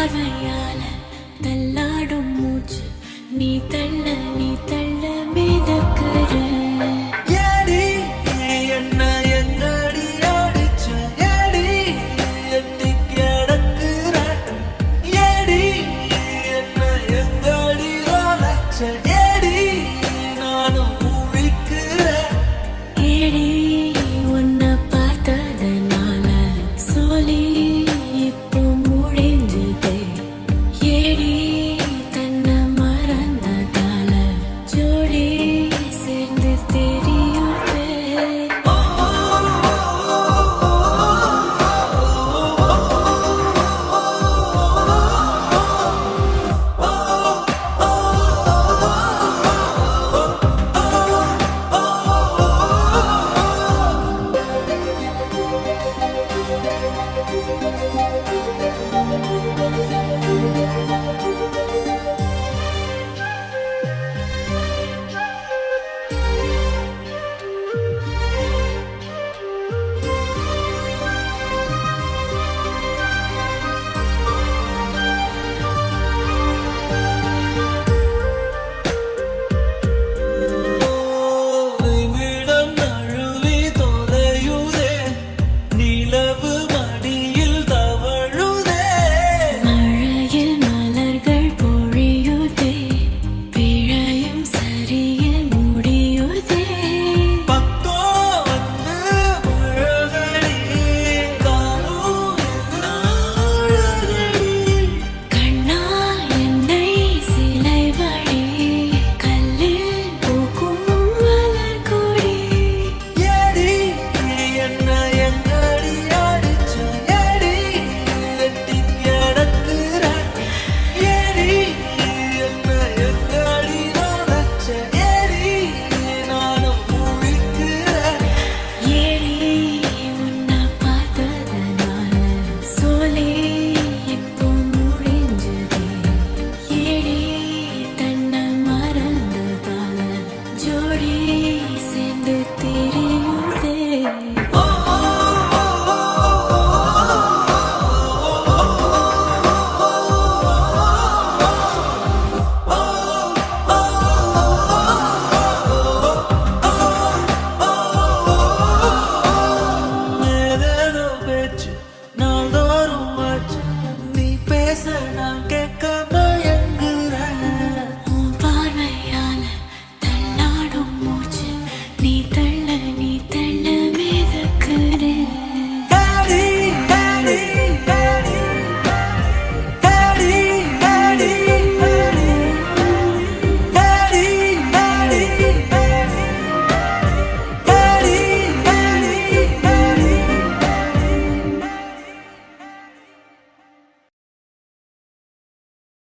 பார்வையால தள்ளாடும் மூச்சு. நீ தள்ள நீ தள்ள மிதக்கிற. ஒன்ன பார்த்ததுனால சொல்லி